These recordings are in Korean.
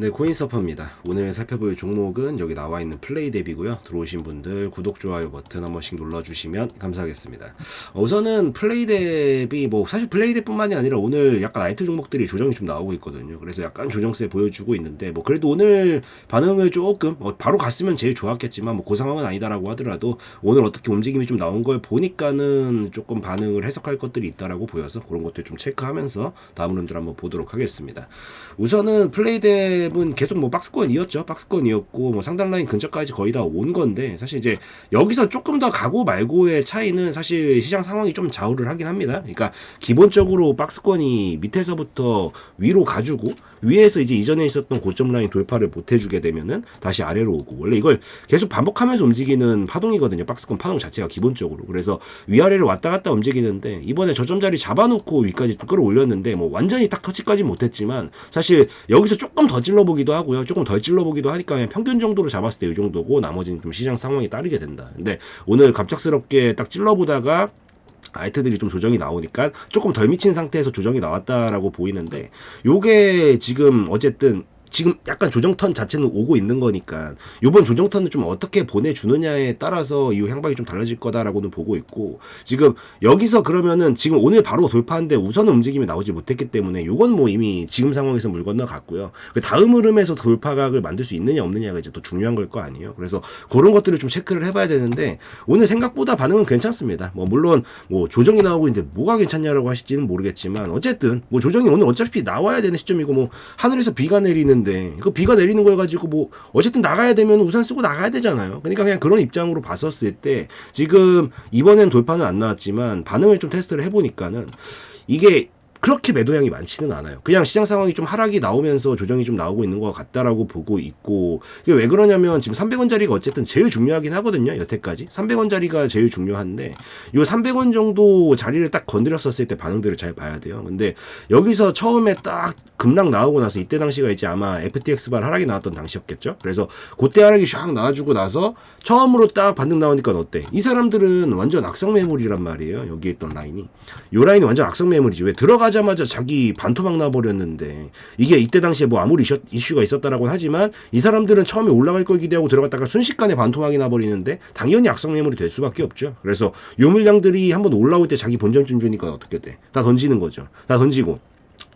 네, 코인서퍼입니다. 오늘 살펴볼 종목은 여기 나와 있는 플레이 덱이고요. 들어오신 분들 구독, 좋아요 버튼 한 번씩 눌러주시면 감사하겠습니다. 어, 우선은 플레이 덱이 뭐 사실 플레이 덱뿐만이 아니라 오늘 약간 아이템 종목들이 조정이 좀 나오고 있거든요. 그래서 약간 조정세 보여주고 있는데 뭐 그래도 오늘 반응을 조금 어, 바로 갔으면 제일 좋았겠지만 뭐그 상황은 아니다라고 하더라도 오늘 어떻게 움직임이 좀 나온 걸 보니까는 조금 반응을 해석할 것들이 있다라고 보여서 그런 것들 좀 체크하면서 다음 론들 한번 보도록 하겠습니다. 우선은 플레이 덱은 계속 뭐 박스권이었죠. 박스권이었고 뭐 상단 라인 근처까지 거의 다 온 건데 사실 이제 여기서 조금 더 가고 말고의 차이는 사실 시장 상황이 좀 좌우를 하긴 합니다. 그러니까 기본적으로 박스권이 밑에서부터 위로 가지고 위에서 이제 이전에 있었던 고점 라인 돌파를 못 해주게 되면은 다시 아래로 오고 원래 이걸 계속 반복하면서 움직이는 파동이거든요. 박스권 파동 자체가 기본적으로 그래서 위아래를 왔다 갔다 움직이는데 이번에 저점 자리 잡아놓고 위까지 끌어올렸는데 뭐 완전히 딱 터치까지 못했지만 사실 여기서 조금 더 찔러보기도 하고요. 조금 덜 찔러보기도 하니까 평균 정도로 잡았을 때 이 정도고 나머지는 좀 시장 상황에 따르게 된다. 근데 오늘 갑작스럽게 딱 찔러보다가 아이트들이 좀 조정이 나오니까 조금 덜 미친 상태에서 조정이 나왔다라고 보이는데 요게 지금 어쨌든 지금 약간 조정턴 자체는 오고 있는 거니까 요번 조정턴을 좀 어떻게 보내주느냐에 따라서 이후 향방이 좀 달라질 거다라고는 보고 있고 지금 여기서 그러면은 지금 오늘 바로 돌파한데 우선은 움직임이 나오지 못했기 때문에 요건 뭐 이미 지금 상황에서 물 건너갔고요. 그 다음 흐름에서 돌파각을 만들 수 있느냐 없느냐가 이제 또 중요한 걸 거 아니에요. 그래서 그런 것들을 좀 체크를 해봐야 되는데 오늘 생각보다 반응은 괜찮습니다. 뭐 물론 뭐 조정이 나오고 있는데 뭐가 괜찮냐라고 하실지는 모르겠지만 어쨌든 뭐 조정이 오늘 어차피 나와야 되는 시점이고 뭐 하늘에서 비가 내리는 데 그 비가 내리는 걸 가지고 뭐 어쨌든 나가야 되면 우산 쓰고 나가야 되잖아요. 그러니까 그냥 그런 입장으로 봤었을 때 지금 이번엔 돌파는 안 나왔지만 반응을 좀 테스트를 해보니까는 이게 그렇게 매도량이 많지는 않아요. 그냥 시장 상황이 좀 하락이 나오면서 조정이 좀 나오고 있는 것 같다라고 보고 있고 이게 왜 그러냐면 지금 300원짜리가 어쨌든 제일 중요하긴 하거든요. 여태까지 300원짜리가 제일 중요한데 요 300원 정도 자리를 딱 건드렸었을 때 반응들을 잘 봐야 돼요. 근데 여기서 처음에 딱 급락 나오고 나서 이때 당시가 이제 아마 FTX발 하락이 나왔던 당시였겠죠. 그래서 그때 하락이 샥 나와주고 나서 처음으로 딱 반등 나오니까 어때? 이 사람들은 완전 악성 매물이란 말이에요. 여기 있던 라인이 요 라인이 완전 악성 매물이지. 왜 들어가 자마자 자기 반토막 나버렸는데 이게 이때 당시에 뭐 아무리 이슈, 이슈 가 있었다라고 하지만 이 사람들은 처음에 올라갈 걸 기대하고 들어갔다가 순식간에 반토막이 나버리는데 당연히 악성 매물이 될 수밖에 없죠. 그래서 요 물량들이 한번 올라올 때 자기 본전 준 주니까 어떻게 돼? 다 던지는 거죠. 다 던지고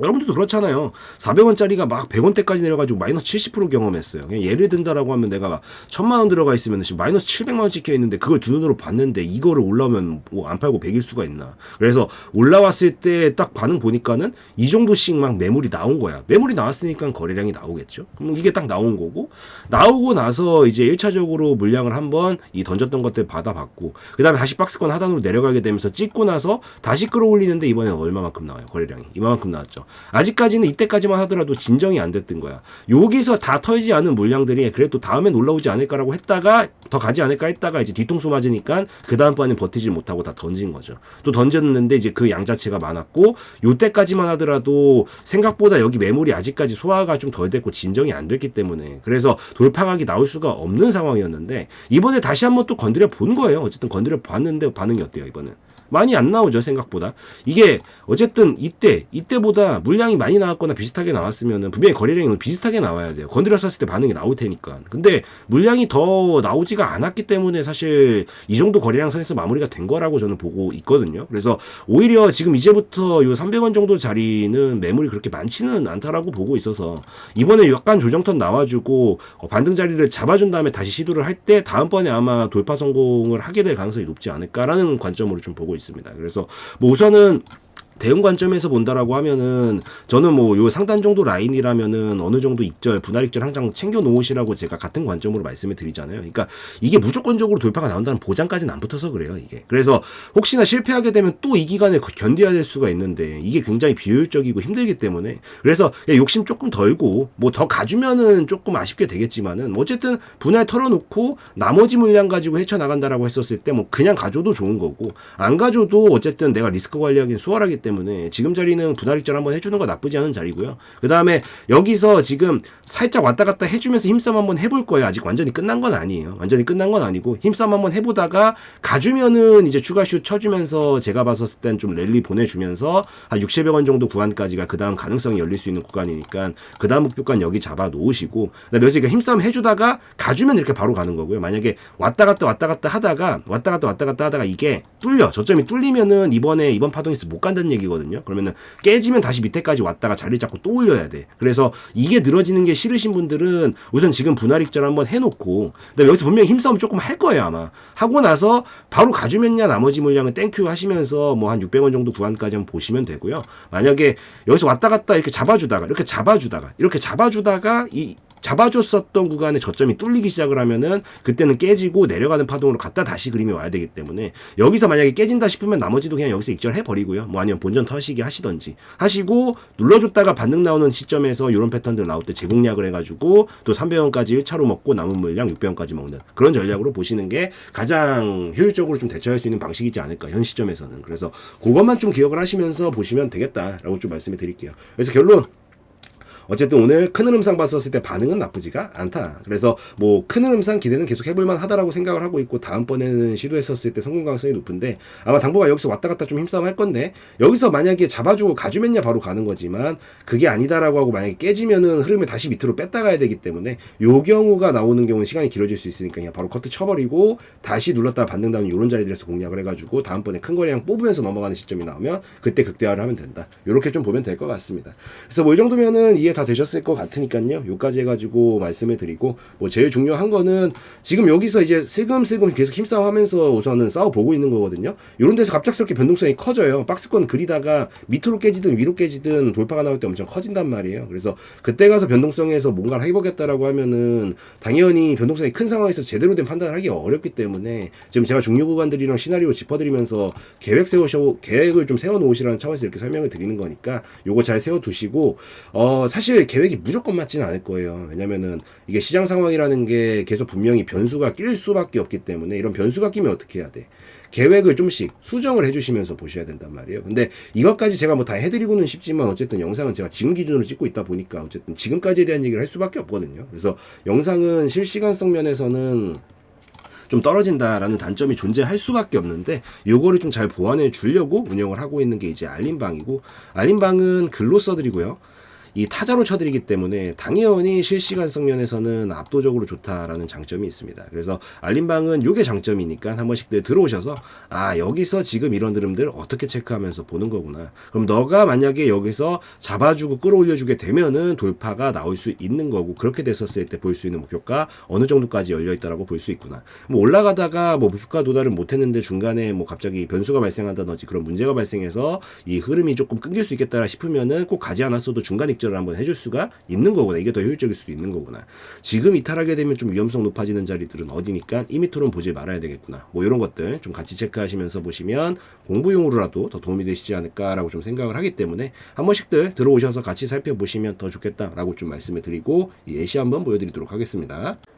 여러분들도 그렇잖아요. 400원짜리가 막 100원대까지 내려가지고 마이너스 70% 경험했어요. 예를 든다라고 하면 내가 1000만 원 들어가 있으면 지금 마이너스 700만 원 찍혀 있는데 그걸 두 눈으로 봤는데 이거를 올라오면 뭐 안 팔고 100일 수가 있나. 그래서 올라왔을 때 딱 반응 보니까는 이 정도씩 막 매물이 나온 거야. 매물이 나왔으니까 거래량이 나오겠죠. 그럼 이게 딱 나온 거고 나오고 나서 이제 1차적으로 물량을 한번 이 던졌던 것들 받아봤고 그다음에 다시 박스권 하단으로 내려가게 되면서 찍고 나서 다시 끌어올리는데 이번엔 얼마만큼 나와요. 거래량이. 이만큼 나왔죠. 아직까지는 이때까지만 하더라도 진정이 안 됐던 거야. 여기서 다 털지 않은 물량들이 그래도 다음엔 올라오지 않을까라고 했다가 더 가지 않을까 했다가 이제 뒤통수 맞으니까 그 다음 번에 버티지 못하고 다 던진 거죠. 또 던졌는데 이제 그 양 자체가 많았고 요때까지만 하더라도 생각보다 여기 매물이 아직까지 소화가 좀 덜 됐고 진정이 안 됐기 때문에 그래서 돌파각이 나올 수가 없는 상황이었는데 이번에 다시 한번 또 건드려 본 거예요. 어쨌든 건드려 봤는데 반응이 어때요 이번엔? 많이 안 나오죠 생각보다. 이게 어쨌든 이때 이때보다 물량이 많이 나왔거나 비슷하게 나왔으면은 분명히 거래량이 비슷하게 나와야 돼요. 건드렸었을 때 반응이 나올 테니까. 근데 물량이 더 나오지가 않았기 때문에 사실 이 정도 거래량 선에서 마무리가 된 거라고 저는 보고 있거든요. 그래서 오히려 지금 이제부터 요 300원 정도 자리는 매물이 그렇게 많지는 않다라고 보고 있어서 이번에 약간 조정턴 나와주고 어, 반등 자리를 잡아준 다음에 다시 시도를 할 때 다음번에 아마 돌파 성공을 하게 될 가능성이 높지 않을까라는 관점으로 좀 보고 있습니다. 그래서 뭐 우선은 대응 관점에서 본다라고 하면은 저는 뭐 요 상단 정도 라인이라면은 어느 정도 익절 분할 익절 항상 챙겨 놓으시라고 제가 같은 관점으로 말씀을 드리잖아요. 그러니까 이게 무조건적으로 돌파가 나온다는 보장까지는 안 붙어서 그래요. 이게 그래서 혹시나 실패하게 되면 또 이 기간을 견뎌야 될 수가 있는데 이게 굉장히 비효율적이고 힘들기 때문에 그래서 그냥 욕심 조금 덜고 뭐 더 가주면은 조금 아쉽게 되겠지만은 뭐 어쨌든 분할 털어놓고 나머지 물량 가지고 헤쳐 나간다라고 했었을 때 뭐 그냥 가져도 좋은 거고 안 가져도 어쨌든 내가 리스크 관리하기는 수월하기 때문에 지금 자리는 분할익절 한번 해주는 거 나쁘지 않은 자리고요. 그 다음에 여기서 지금 살짝 왔다 갔다 해주면서 힘싸움 한번 해볼 거예요. 아직 완전히 끝난 건 아니에요. 완전히 끝난 건 아니고 힘싸움 한번 해보다가 가주면은 이제 추가슛 쳐주면서 제가 봤었을 땐 좀 랠리 보내주면서 한 6,700원 정도 구간까지가 그 다음 가능성이 열릴 수 있는 구간이니까 그 다음 목표가는 여기 잡아 놓으시고 그다음에 힘싸움 해주다가 가주면 이렇게 바로 가는 거고요. 만약에 왔다 갔다 왔다 갔다 하다가 왔다 갔다 왔다 갔다 하다가 이게 뚫려 저점이 뚫리면은 이번에 이번 파동에서 못 간다는 얘기거든요. 그러면은 깨지면 다시 밑에까지 왔다가 자리 잡고 또 올려야 돼. 그래서 이게 늘어지는 게 싫으신 분들은 우선 지금 분할 익절 한번 해놓고 근데 여기서 분명히 힘싸움 조금 할 거예요 아마 하고 나서 바로 가주면야 나머지 물량은 땡큐 하시면서 뭐 한 600원 정도 구간까지 한번 보시면 되고요. 만약에 여기서 왔다 갔다 이렇게 잡아주다가 이렇게 잡아주다가 이렇게 잡아주다가 이 잡아줬었던 구간에 저점이 뚫리기 시작을 하면은 그때는 깨지고 내려가는 파동으로 갔다 다시 그림이 와야 되기 때문에 여기서 만약에 깨진다 싶으면 나머지도 그냥 여기서 익절해 버리고요. 뭐 아니면 본전 터시기 하시던지 하시고 눌러줬다가 반등 나오는 시점에서 이런 패턴들 나올 때 재공략을 해가지고 또 300원까지 1차로 먹고 남은 물량 600원까지 먹는 그런 전략으로 보시는 게 가장 효율적으로 좀 대처할 수 있는 방식이지 않을까 현 시점에서는 그래서 그것만 좀 기억을 하시면서 보시면 되겠다라고 좀 말씀을 드릴게요. 그래서 결론 어쨌든 오늘 큰 흐름상 봤었을 때 반응은 나쁘지가 않다. 그래서 뭐 큰 흐름상 기대는 계속 해볼만 하다라고 생각을 하고 있고 다음번에는 시도했었을 때 성공 가능성이 높은데 아마 당분간 여기서 왔다 갔다 좀 힘싸움 할 건데 여기서 만약에 잡아주고 가주면야 바로 가는 거지만 그게 아니다라고 하고 만약에 깨지면은 흐름을 다시 밑으로 뺐다 가야 되기 때문에 요 경우가 나오는 경우는 시간이 길어질 수 있으니까 그냥 바로 커트 쳐버리고 다시 눌렀다가 받는다는 요런 자리들에서 공략을 해가지고 다음번에 큰 거래량 뽑으면서 넘어가는 시점이 나오면 그때 극대화를 하면 된다. 요렇게 좀 보면 될 것 같습니다. 그래서 뭐 이 정도면은 이해 다 되셨을 것 같으니까요. 요까지 해가지고 말씀을 드리고 뭐 제일 중요한 거는 지금 여기서 이제 슬금슬금 계속 힘싸움하면서 우선은 싸워보고 있는 거거든요. 요런 데서 갑작스럽게 변동성이 커져요. 박스권 그리다가 밑으로 깨지든 위로 깨지든 돌파가 나올 때 엄청 커진단 말이에요. 그래서 그때 가서 변동성에서 뭔가를 해보겠다라고 하면은 당연히 변동성이 큰 상황에서 제대로 된 판단을 하기 어렵기 때문에 지금 제가 중요 구간들이랑 시나리오 짚어드리면서 계획 세우셔 계획을 좀 세워놓으시라는 차원에서 이렇게 설명을 드리는 거니까 요거 잘 세워두시고 어 사실 계획이 무조건 맞지는 않을 거예요. 왜냐면은 이게 시장 상황이라는 게 계속 분명히 변수가 낄 수밖에 없기 때문에 이런 변수가 끼면 어떻게 해야 돼? 계획을 좀씩 수정을 해주시면서 보셔야 된단 말이에요. 근데 이것까지 제가 뭐 다 해드리고는 싶지만 어쨌든 영상은 제가 지금 기준으로 찍고 있다 보니까 어쨌든 지금까지에 대한 얘기를 할 수밖에 없거든요. 그래서 영상은 실시간성 면에서는 좀 떨어진다라는 단점이 존재할 수밖에 없는데 요거를 좀 잘 보완해 주려고 운영을 하고 있는 게 이제 알림방이고 알림방은 글로 써드리고요. 이 타자로 쳐드리기 때문에 당연히 실시간성 면에서는 압도적으로 좋다라는 장점이 있습니다. 그래서 알림방은 요게 장점이니까 한 번씩들 들어오셔서 아 여기서 지금 이런 흐름들 어떻게 체크하면서 보는 거구나. 그럼 너가 만약에 여기서 잡아주고 끌어올려주게 되면은 돌파가 나올 수 있는 거고 그렇게 됐었을 때 볼 수 있는 목표가 어느 정도까지 열려 있다라고 볼 수 있구나. 뭐 올라가다가 뭐 목표가 도달을 못했는데 중간에 뭐 갑자기 변수가 발생한다든지 그런 문제가 발생해서 이 흐름이 조금 끊길 수 있겠다 싶으면은 꼭 가지 않았어도 중간 익절을 한번 해줄 수가 있는 거구나. 이게 더 효율적일 수도 있는 거구나. 지금 이탈하게 되면 좀 위험성 높아지는 자리들은 어디니까 이미 토론 보지 말아야 되겠구나. 뭐 이런 것들 좀 같이 체크하시면서 보시면 공부용으로라도 더 도움이 되시지 않을까라고 좀 생각을 하기 때문에 한 번씩들 들어오셔서 같이 살펴보시면 더 좋겠다라고 좀 말씀을 드리고 이 예시 한번 보여드리도록 하겠습니다.